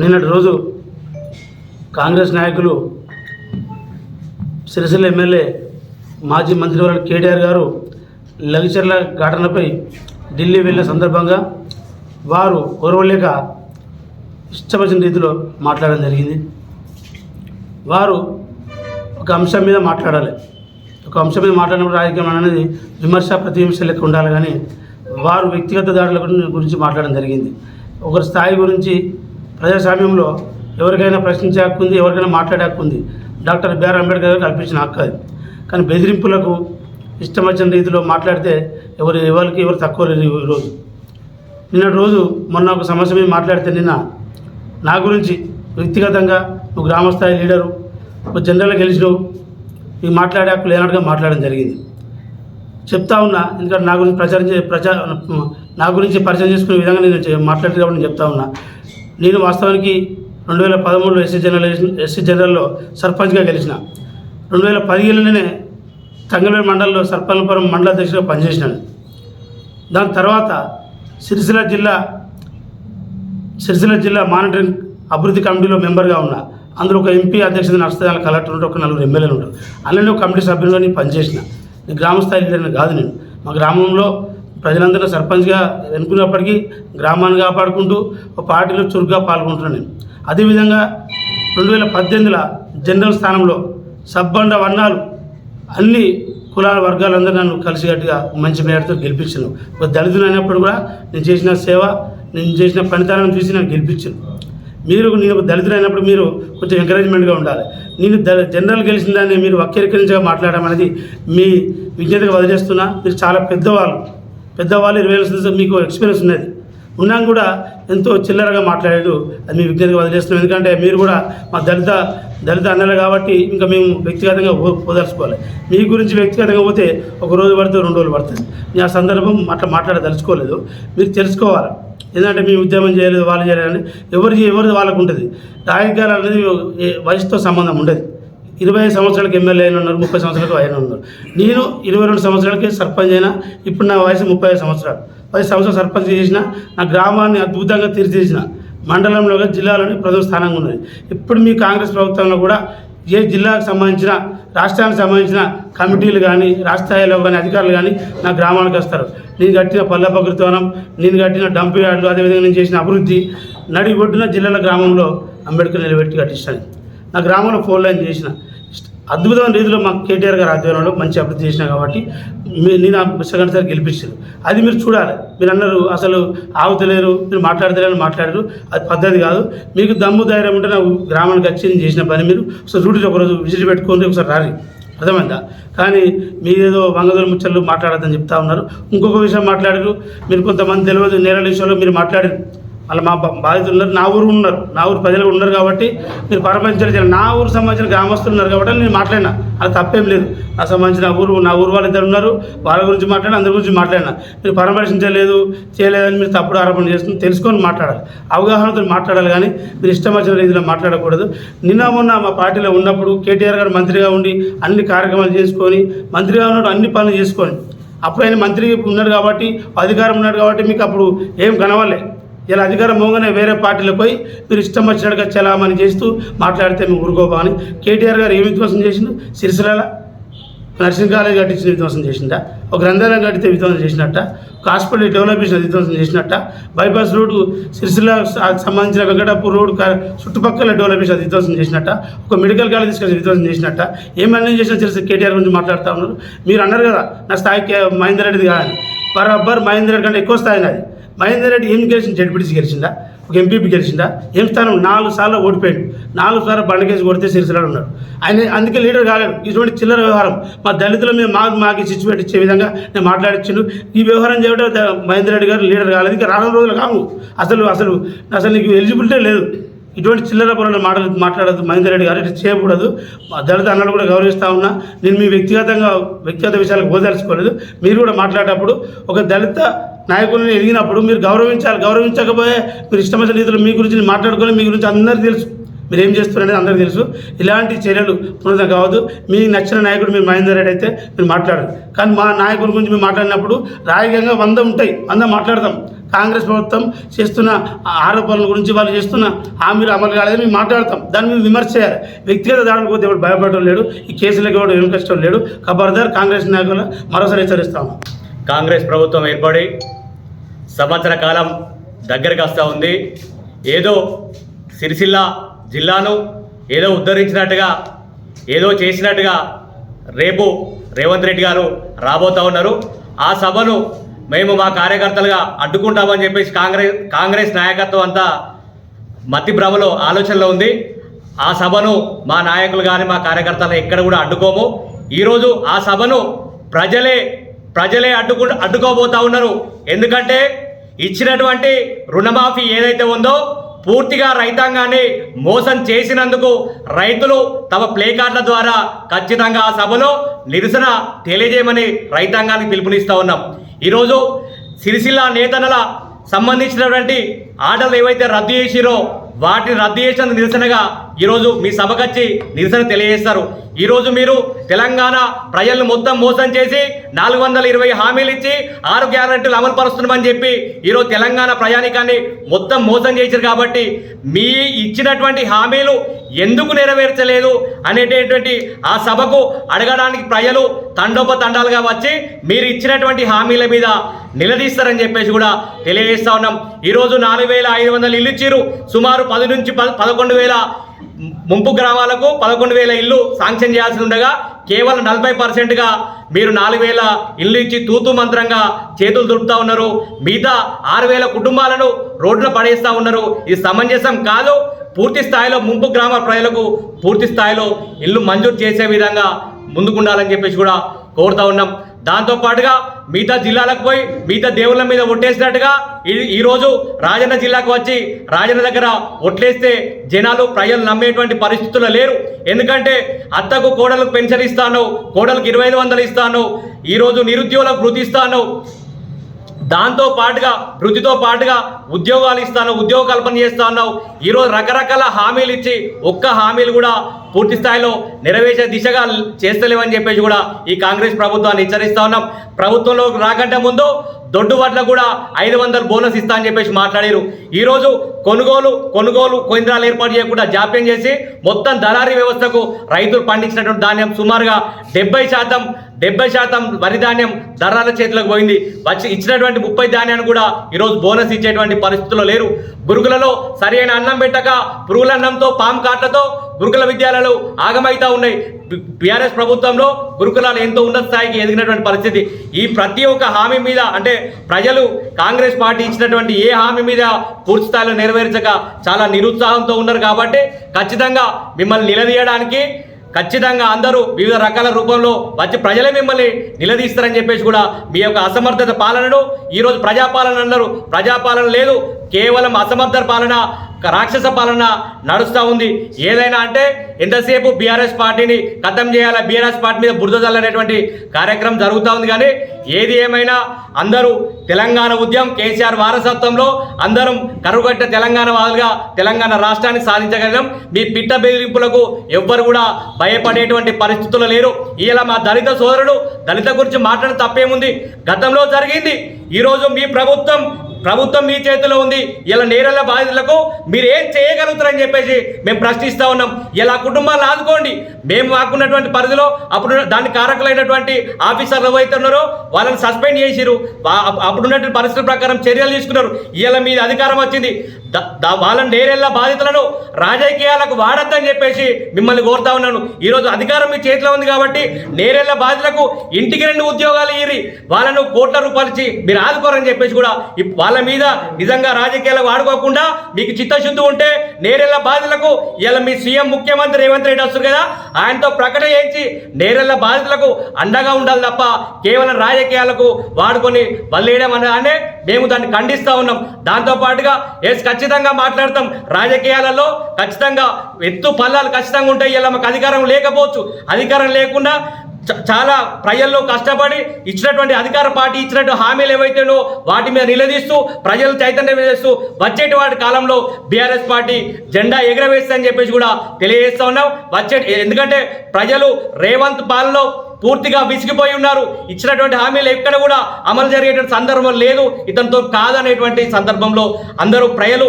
నిన్నటి రోజు కాంగ్రెస్ నాయకులు సిరిసిల్ల ఎమ్మెల్యే మాజీ మంత్రివర్యులు కేటీఆర్ గారు లగిచర్ల ఘటనపై ఢిల్లీ వెళ్ళిన సందర్భంగా వారు ఓర్వలేక ఇష్టపడిన రీతిలో మాట్లాడడం జరిగింది. వారు ఒక అంశం మీద మాట్లాడాలి. ఒక అంశం మీద మాట్లాడినప్పుడు రాజకీయం అనేది విమర్శ ప్రతివిమర్శ లెక్క ఉండాలి కానీ వారు వ్యక్తిగత దాడుల గురించి మాట్లాడడం జరిగింది. ఒకరి స్థాయి గురించి ప్రజాస్వామ్యంలో ఎవరికైనా ప్రశ్నించే హక్కు ఉంది ఎవరికైనా మాట్లాడే హక్కు ఉంది. డాక్టర్ బిఆర్ అంబేద్కర్ గారు కల్పించిన హక్కు అది కానీ బెదిరింపులకు ఇష్టం వచ్చిన రీతిలో మాట్లాడితే ఎవరు ఎవరికి ఎవరు తక్కువ లేదు ఈరోజు నిన్నటి రోజు మొన్న ఒక సమస్య మీద మాట్లాడితే నిన్న నా గురించి వ్యక్తిగతంగా నువ్వు గ్రామస్థాయి లీడరు ఒక జనరల్గా గెలిచినవు నీకు మాట్లాడే హక్కు లేనట్టుగా మాట్లాడడం జరిగింది. చెప్తా ఉన్నా ఎందుకంటే నా గురించి ప్రచారం చే ప్రచార నా గురించి పరిచయం చేసుకునే విధంగా నేను మాట్లాడేది మాట్లాడుతూ కాబట్టి నేను చెప్తా ఉన్నా. నేను వాస్తవానికి రెండు వేల పదమూడులో ఎస్సీ జనరల్ ఎస్సీ జనరల్లో సర్పంచ్గా గెలిచిన. రెండు వేల పదిహేనులోనే తంగలూరు మండలంలో సర్పంచపురం మండల అధ్యక్షుడిగా పనిచేసినాను. దాని తర్వాత సిరిసిల్ల జిల్లా సిరిసిల్ల జిల్లా మానిటరింగ్ అభివృద్ధి కమిటీలో మెంబర్గా ఉన్నా అందులో ఒక ఎంపీ అధ్యక్షత నడుస్తుంది కలెక్టర్ ఉంటారు ఒక నలుగురు ఎమ్మెల్యేలు ఉంటారు అలానే ఒక కమిటీ సభ్యులుగా నేను పనిచేసిన. నేను గ్రామ స్థాయి లీడర్ని కాదు నేను. మా గ్రామంలో ప్రజలందరూ సర్పంచ్గా ఎన్నుకున్నప్పటికీ గ్రామాన్ని కాపాడుకుంటూ ఒక పార్టీలో చురుగ్గా పాల్గొంటున్నాను నేను. అదేవిధంగా రెండు వేల పద్దెనిమిదిలో జనరల్ స్థానంలో సబ్బండ వర్ణాలు అన్ని కులాల వర్గాలందరూ నన్ను కలిసికట్టుగా మంచి మేరతో గెలిపించాను ఒక దళితులు అయినప్పుడు కూడా నేను చేసిన సేవ నేను చేసిన పనితనాన్ని చూసి నన్ను గెలిపించాను మీరు నేను ఒక దళితులు అయినప్పుడు మీరు కొంచెం ఎంకరేజ్మెంట్గా ఉండాలి. నేను దళ జనరల్ గెలిచిన దాన్ని మీరు వక్రీకరించగా మాట్లాడడం అనేది మీ విజ్ఞతగా వదిలేస్తున్నా. మీరు చాలా పెద్దవాళ్ళు. పెద్దవాళ్ళు ఇరవై ఏళ్ళ సంవత్సరాలు మీకు ఎక్స్పీరియన్స్ ఉన్నది. ఉన్నాం కూడా ఎంతో చిల్లరగా మాట్లాడారు. అది మీ విజ్ఞతగా వదిలేస్తున్నాం. ఎందుకంటే మీరు కూడా మా దళిత దళిత అన్నలు కాబట్టి ఇంకా మేము వ్యక్తిగతంగా పో- పోదలుచుకోవాలి మీ గురించి వ్యక్తిగతంగా పోతే ఒక రోజు పడుతుంది రెండు రోజులు పడుతుంది. నేను ఆ సందర్భం అట్లా మాట్లాడదలుచుకోలేదు. మీరు తెలుసుకోవాలి. ఎందుకంటే మీ ఉద్యమం చేయలేదు వాళ్ళు చేయలేదని ఎవరి ఎవరిది వాళ్ళకు ఉంటుంది రాజకీయాలు అనేది వయసుతో సంబంధం ఉండదు. ఇరవై ఐదు సంవత్సరాలకు ఎమ్మెల్యే అయిన ఉన్నారు ముప్పై సంవత్సరాలకు ఆయన ఉన్నారు. నేను ఇరవై రెండు సంవత్సరాలకి సర్పంచ్ అయినా ఇప్పుడు నా వయసు ముప్పై ఐదు సంవత్సరాలు. పది సంవత్సరాలు సర్పంచ్ చేసిన నా గ్రామాన్ని అద్భుతంగా తీర్చిదిద్దిన మండలంలో జిల్లాలోని ప్రథమ స్థానంగా ఉన్నది. ఇప్పుడు మీ కాంగ్రెస్ ప్రభుత్వంలో కూడా ఏ జిల్లాకు సంబంధించిన రాష్ట్రానికి సంబంధించిన కమిటీలు కానీ రాష్ట్రస్థాయిలో కానీ అధికారులు కానీ నా గ్రామానికి వస్తారు. నేను కట్టిన పల్లె ప్రకృతివనం నేను కట్టిన డంప్ యార్డులు అదేవిధంగా నేను చేసిన అభివృద్ధి నడి ఒడ్డున జిల్లాల గ్రామంలో అంబేద్కర్ నిలబెట్టి కట్టిస్తాను నా గ్రామంలో ఫోన్ లైన్ చేసిన. అద్భుతమైన రీతిలో మాకు కేటీఆర్ గారు ఆధ్వర్యంలో మంచి అభివృద్ధి చేసిన కాబట్టి మీ నేను సెకండ్ సార్ గెలిపించారు. అది మీరు చూడాలి. మీరు అన్నారు అసలు ఆగుతలేరు మీరు మాట్లాడతలేరు మాట్లాడరు. అది పద్ధతి కాదు. మీకు దమ్ము ధైర్యం ఉంటే నాకు గ్రామానికి వచ్చి చేసిన పని మీరు ఒకసారి డ్యూటీలో ఒకరోజు విజిట్ పెట్టుకొని ఒకసారి రారి. అర్థమైందా? కానీ మీరేదో వంగదల ముచ్చట్లు మాట్లాడద్దని చెప్తా ఉన్నారు. ఇంకొక విషయం మాట్లాడరు. మీరు కొంతమంది తెలియదు నేరల విషయంలో మీరు మాట్లాడారు. వాళ్ళ మా బాధితులు ఉన్నారు నా ఊరు ఉన్నారు. నా ఊరు ప్రజలు ఉన్నారు కాబట్టి మీరు పరమించాలి నా ఊరు సంబంధించిన గ్రామస్తులు ఉన్నారు కాబట్టి నేను మాట్లాడినా. అది తప్పేం లేదు. నా సంబంధించిన ఊరు నా ఊరు వాళ్ళు ఇద్దరు ఉన్నారు. వాళ్ళ గురించి మాట్లాడినా అందరి గురించి మాట్లాడినా. మీరు పరామర్శించలేదు చేయలేదని మీరు తప్పుడు ఆరోపణ చేస్తుంది తెలుసుకొని మాట్లాడాలి. అవగాహనతో మాట్లాడాలి కానీ మీరు ఇష్టం వచ్చిన రీతిలో మాట్లాడకూడదు. నిన్న మొన్న మా పార్టీలో ఉన్నప్పుడు కేటీఆర్ గారు మంత్రిగా ఉండి అన్ని కార్యక్రమాలు చేసుకొని మంత్రిగా ఉన్నప్పుడు అన్ని పనులు చేసుకొని అప్పుడు ఆయన మంత్రి ఉన్నాడు కాబట్టి అధికారం ఉన్నాడు కాబట్టి మీకు అప్పుడు ఏం కనవలే ఇలా అధికారం మోగానే వేరే పార్టీలకు పోయి మీరు ఇష్టం వచ్చినట్టుగా చలామణి చేస్తూ మాట్లాడితే మేము ఊరుకోబా అని కేటీఆర్ గారు ఏమి విధ్వంసం చేసిండు? సిరిసిల్ల నర్సింగ్ కాలేజ్ కట్టించిన విధ్వంసం చేసిందా ఒక గ్రంథాలయం కట్టితే విధ్వంసం చేసినట్ట? ఒక హాస్పిటల్ డెవలప్ చేసిన విధ్వంసం చేసినట్ట? బైపాస్ రోడ్డు సిరిసిల్ల సంబంధించిన వెంకటాపూర్ రోడ్ చుట్టుపక్కల డెవలప్ చేసిన విధ్వంసం చేసినట్ట? ఒక మెడికల్ కాలేజ్ తీసుకొచ్చి విధ్వంసం చేసినట్ట? ఏమన్నా చేసినా తెలిసి కేటీఆర్ గురించి మాట్లాడుతూ ఉన్నారు. మీరు అన్నారు కదా నా స్థాయికి మహేందర్ రెడ్డిది కాదని. బరాబర్ మహేందర్ రెడ్డి కంటే ఎక్కువ స్థాయి నాది. మహేందర్ రెడ్డి ఏం గెలిచింది? జడ్పీటీసీ గెలిచిందా? ఒక ఎంపీపీ గెలిచిందా? ఏం స్థానం? నాలుగు సార్లు ఓడిపోయాడు. నాలుగు సార్లు బండకేసి కొడితే సిరిసిలాడు ఉన్నాడు ఆయన అందుకే లీడర్ కాలేడు ఇటువంటి చిల్లర వ్యవహారం మా దళితుల మీద మాకు మాకు సిచ్యువేట్ ఇచ్చే విధంగా నేను మాట్లాడించిండు ఈ వ్యవహారం చేయడం మహేందర్ రెడ్డి గారు లీడర్ కాలేదు. ఇంకా రానున్న రోజులు కావు. అసలు అసలు అసలు నీకు ఎలిజిబిలిటీ లేదు. ఇటువంటి చిల్లర పొరలు మాటలు మాట్లాడద్దు మహేందర్ రెడ్డి గారు. ఇట్లా చేయకూడదు. మా దళిత అన్నాడు కూడా గౌరవిస్తూ ఉన్నా. నేను మీ వ్యక్తిగతంగా వ్యక్తిగత విషయాలకు పోదలుచుకోలేదు మీరు కూడా మాట్లాడేటప్పుడు ఒక దళిత నాయకులను ఎదిగినప్పుడు మీరు గౌరవించాలి. గౌరవించకపోయే మీరు ఇష్టమైన రీతిలో మీ గురించి మాట్లాడుకొని మీ గురించి అందరికీ తెలుసు. మీరు ఏం చేస్తున్నారనేది అందరికీ తెలుసు. ఇలాంటి చర్యలు పునరుద్ధం కావద్దు. మీ నచ్చిన నాయకుడు మీరు మహేందర్ రెడ్డి అయితే మీరు మాట్లాడరు కానీ మా నాయకుడి గురించి మేము మాట్లాడినప్పుడు రాజకీయంగా వంద ఉంటాయి. వంద మాట్లాడతాం. కాంగ్రెస్ ప్రభుత్వం చేస్తున్న ఆరోపణల గురించి వాళ్ళు చేస్తున్న హామీలు అమలు కాలేదని మేము మాట్లాడతాం. దాన్ని మేము విమర్శ చేయాలి. వ్యక్తిగత దాడులు పోతే ఎవరు భయపడడం లేడు. ఈ కేసులకు ఎవరు వెనుకష్టం లేడు. ఖబర్దార్ కాంగ్రెస్ నాయకులు మరోసారి హెచ్చరిస్తాము. కాంగ్రెస్ ప్రభుత్వం ఏర్పడి సంవత్సర కాలం దగ్గరికి వస్తూ ఉంది. ఏదో సిరిసిల్ల జిల్లాను ఏదో ఉద్ధరించినట్టుగా ఏదో చేసినట్టుగా రేపు రేవంత్ రెడ్డి గారు రాబోతూ ఉన్నారు. ఆ సభను మేము మా కార్యకర్తలుగా అడ్డుకుంటామని చెప్పేసి కాంగ్రెస్ కాంగ్రెస్ నాయకత్వం అంతా మతి భ్రమలో ఆలోచనలో ఉంది. ఆ సభను మా నాయకులు కానీ మా కార్యకర్తలు ఎక్కడ కూడా అడ్డుకోము. ఈరోజు ఆ సభను ప్రజలే ప్రజలే అడ్డుకు అడ్డుకోబోతా ఉన్నారు. ఎందుకంటే ఇచ్చినటువంటి రుణమాఫీ ఏదైతే ఉందో పూర్తిగా రైతాంగాన్ని మోసం చేసినందుకు రైతులు తమ ప్లే కార్డుల ద్వారా ఖచ్చితంగా ఆ సభలో నిరసన తెలియజేయమని రైతాంగానికి పిలుపునిస్తూ ఉన్నాం. ఈరోజు సిరిసిల్ల నేతనల సంబంధించినటువంటి ఆర్డర్లు ఏవైతే రద్దు చేసిరో వాటిని రద్దు చేసిన నిరసనగా ఈరోజు మీ సభకు వచ్చి నిరసన తెలియజేస్తారు. ఈరోజు మీరు తెలంగాణ ప్రజలను మొత్తం మోసం చేసి నాలుగు వందల ఇరవై హామీలు ఇచ్చి ఆరు గ్యారంటీలు అమలు పరుస్తున్నామని చెప్పి ఈరోజు తెలంగాణ ప్రయాణికాన్ని మొత్తం మోసం చేశారు కాబట్టి మీ ఇచ్చినటువంటి హామీలు ఎందుకు నెరవేర్చలేదు అనేటటువంటి ఆ సభకు అడగడానికి ప్రజలు తండోపతండాలుగా వచ్చి మీరు ఇచ్చినటువంటి హామీల మీద నిలదీస్తారని చెప్పేసి కూడా తెలియజేస్తా ఉన్నాం. ఈరోజు నాలుగు వేల ఐదు వందల ఇల్లు ఇచ్చిరు సుమారు పది నుంచి పద పదకొండు వేల ముంపు గ్రామాలకు పదకొండు వేల ఇల్లు శాంక్షన్ చేయాల్సి ఉండగా కేవలం నలభై పర్సెంట్గా మీరు నాలుగు వేల ఇల్లు ఇచ్చి తూతు మంత్రంగా చేతులు దులుపుతా ఉన్నారు. మిగతా ఆరు వేల కుటుంబాలను రోడ్లు పడేస్తూ ఉన్నారు. ఇది సమంజసం కాదు పూర్తి స్థాయిలో ముంపు గ్రామ ప్రజలకు పూర్తి స్థాయిలో ఇల్లు మంజూరు చేసే విధంగా ముందుకుండాలని చెప్పేసి కూడా కోరుతా ఉన్నాం. దాంతో పాటుగా మిగతా జిల్లాలకు పోయి మిగతా దేవుళ్ళ మీద ఒట్టేసినట్టుగా ఈ- ఈరోజు రాజన్న జిల్లాకు వచ్చి రాజన్న దగ్గర ఒట్లేస్తే జనాలు ప్రజలు నమ్మేటువంటి పరిస్థితుల్లో లేరు. ఎందుకంటే అత్తకు కోడలకు పెన్షన్ ఇస్తాను కోడలకు ఇరవై ఐదు వందలు ఇస్తాను ఈరోజు నిరుద్యోగులకు వృత్తి ఇస్తాను. దాంతో పాటుగా వృత్తితో పాటుగా ఉద్యోగాలు ఇస్తాను ఉద్యోగ కల్పన చేస్తాను ఈరోజు రకరకాల హామీలు ఇచ్చి ఒక్క హామీలు కూడా పూర్తి స్థాయిలో నెరవేర్చే దిశగా చేస్తలేవని చెప్పేసి కూడా ఈ కాంగ్రెస్ ప్రభుత్వాన్ని హెచ్చరిస్తా ఉన్నాం. ప్రభుత్వంలోకి రాకంటే ముందు దొడ్డు వడ్ల కూడా ఐదు వందలు బోనస్ ఇస్తా అని చెప్పేసి మాట్లాడారు. ఈరోజు కొనుగోలు కొనుగోలు కేంద్రాలు ఏర్పాటు చేయకుండా జాప్యం చేసి మొత్తం దళారీ వ్యవస్థకు రైతులు పండించినటువంటి ధాన్యం సుమారుగా డెబ్బై శాతం డెబ్బై శాతం వరి ధాన్యం ధరల చేతులకు పోయింది. వచ్చి ఇచ్చినటువంటి ముప్పై ధాన్యాన్ని కూడా ఈరోజు బోనస్ ఇచ్చేటువంటి పరిస్థితుల్లో లేరు. గురుకులలో సరైన అన్నం పెట్టక పురుగుల అన్నంతో పాము కాట్లతో గురుకుల విద్యాలయాలు ఆగమైతా ఉన్నాయి. బీఆర్ఎస్ ప్రభుత్వంలో గురుకులాలు ఎంతో ఉన్నత స్థాయికి ఎదిగినటువంటి పరిస్థితి. ఈ ప్రతి ఒక్క హామీ మీద అంటే ప్రజలు కాంగ్రెస్ పార్టీ ఇచ్చినటువంటి ఏ హామీ మీద పూర్తి స్థాయిలో నెరవేర్చక చాలా నిరుత్సాహంతో ఉన్నారు కాబట్టి ఖచ్చితంగా మిమ్మల్ని నిలదీయడానికి ఖచ్చితంగా అందరూ వివిధ రకాల రూపంలో వచ్చి ప్రజలే మిమ్మల్ని నిలదీస్తారని చెప్పేసి కూడా మీ యొక్క అసమర్థత పాలనను ఈరోజు ప్రజాపాలన అన్నారు. ప్రజాపాలన లేదు. కేవలం అసమర్థ పాలన రాక్షస పాలన నడుస్తూ ఉంది. ఏదైనా అంటే ఎంతసేపు బీఆర్ఎస్ పార్టీని ఖతం చేయాలి? బీఆర్ఎస్ పార్టీ మీద బురద చల్లనేటువంటి కార్యక్రమం జరుగుతూ ఉంది కానీ ఏది ఏమైనా అందరూ తెలంగాణ ఉద్యమం కేసీఆర్ వారసత్వంలో అందరం కరుగట్ట తెలంగాణ వాళ్ళుగా తెలంగాణ రాష్ట్రాన్ని సాధించగలం మీ పిట్ట బెదిరింపులకు ఎవ్వరు కూడా భయపడేటువంటి పరిస్థితులు లేరు. ఇలా మా దళిత సోదరుడు దళిత గురించి మాట్లాడిన తప్పేముంది? గతంలో జరిగింది. ఈరోజు మీ ప్రభుత్వం ప్రభుత్వం మీ చేతిలో ఉంది. ఇలా నేరల బాధితులకు మీరు ఏం చేయగలుగుతారని చెప్పేసి మేము ప్రశ్నిస్తూ ఉన్నాం. ఇలా కుటుంబాలను ఆదుకోండి. మేము మాకున్నటువంటి పరిధిలో అప్పుడు దాని కారకులైనటువంటి ఆఫీసర్లు ఎవరైతే ఉన్నారో వాళ్ళని సస్పెండ్ చేసిరు అప్పుడున్నటువంటి పరిస్థితుల ప్రకారం చర్యలు తీసుకున్నారు. ఇలా మీ అధికారం వచ్చింది. వాళ్ళని నేరెళ్ళ బాధితులను రాజకీయాలకు వాడద్దని చెప్పేసి మిమ్మల్ని కోరుతా ఉన్నాను. ఈరోజు అధికారం మీ చేతిలో ఉంది కాబట్టి నేరెళ్ళ బాధితులకు ఇంటికి రెండు ఉద్యోగాలు ఇరి వాళ్ళను కోట్ల రూపాయలు ఇచ్చి మీరు ఆదుకోరని చెప్పేసి కూడా వాళ్ళ మీద నిజంగా రాజకీయాలకు వాడుకోకుండా మీకు చిత్తశుద్ధి ఉంటే నేరెళ్ళ బాధితులకు ఇలా మీ సీఎం ముఖ్యమంత్రి రేవంత్ రెడ్డి వస్తారు కదా ఆయనతో ప్రకటన చేయించి నేరెళ్ళ బాధితులకు అండగా ఉండాలి తప్ప కేవలం రాజకీయాలకు వాడుకొని వల్లేయడం అనగానే మేము దాన్ని ఖండిస్తూ ఉన్నాం. దాంతో పాటుగా ఎస్ ఖచ్చితంగా మాట్లాడతాం. రాజకీయాలలో ఖచ్చితంగా ఎత్తు పల్లాలు ఖచ్చితంగా ఉంటాయి. ఇలా మాకు అధికారం లేకపోవచ్చు. అధికారం లేకుండా చాలా ప్రజల్లో కష్టపడి ఇచ్చినటువంటి అధికార పార్టీ ఇచ్చినట్టు హామీలు ఏవైతేనో వాటి మీద నిలదీస్తూ ప్రజలు చైతన్యం చేస్తూ వచ్చేటి వాటి కాలంలో బీఆర్ఎస్ పార్టీ జెండా ఎగరవేస్తుందని చెప్పేసి కూడా తెలియజేస్తా ఉన్నాం. వచ్చే ఎందుకంటే ప్రజలు రేవంత్ పాలనలో పూర్తిగా విసిగిపోయి ఉన్నారు. ఇచ్చినటువంటి హామీలు ఎక్కడ కూడా అమలు జరిగేటువంటి సందర్భం లేదు. ఇతనితో కాదనేటువంటి సందర్భంలో అందరూ ప్రజలు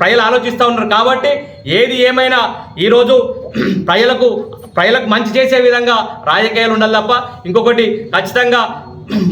ప్రజలు ఆలోచిస్తూ ఉన్నారు. కాబట్టి ఏది ఏమైనా ఈరోజు ప్రజలకు ప్రజలకు మంచి చేసే విధంగా రాజకీయాలు ఉండాలి తప్ప ఇంకొకటి ఖచ్చితంగా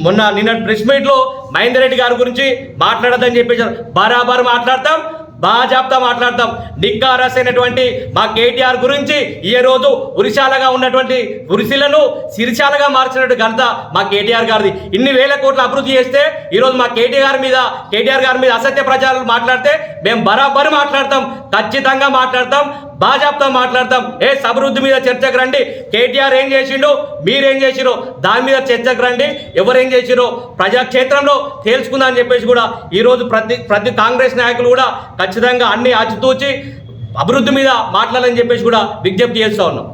మొన్న నిన్న ప్రెస్ మీట్లో మహేందర్ రెడ్డి గారి గురించి మాట్లాడద్దని చెప్పేసారు బరాబర్ మాట్లాడతాం బాజాబ్తా మాట్లాడతాం. నిక్కారస్ అయినటువంటి మా కేటీఆర్ గురించి ఈ రోజు ఉరిశాలగా ఉన్నటువంటి ఉరిశిలను సిరిశాలగా మార్చినట్టు ఘనత మా కేటీఆర్ గారిది. ఇన్ని వేల కోట్ల అభివృద్ధి చేస్తే ఈరోజు మా కేటీఆర్ మీద కేటీఆర్ గారి మీద అసత్య ప్రచారాలు మాట్లాడితే మేము బరాబరు మాట్లాడతాం ఖచ్చితంగా మాట్లాడతాం. బాజాబ్తా మాట్లాడతాం ఏ అభివృద్ధి మీద చర్చకు రండి. కేటీఆర్ ఏం చేసిండు మీరేం చేసిరో దాని మీద చర్చకు రండి. ఎవరేం చేసిరో ప్రజాక్షేత్రంలో తేల్చుకుందా అని చెప్పేసి కూడా ఈరోజు ప్రతి ప్రతి కాంగ్రెస్ నాయకులు కూడా ఖచ్చితంగా అన్ని ఆచితూచి అభివృద్ధి మీద మాట్లాడాలని చెప్పేసి కూడా విజ్ఞప్తి చేస్తూ ఉన్నాం.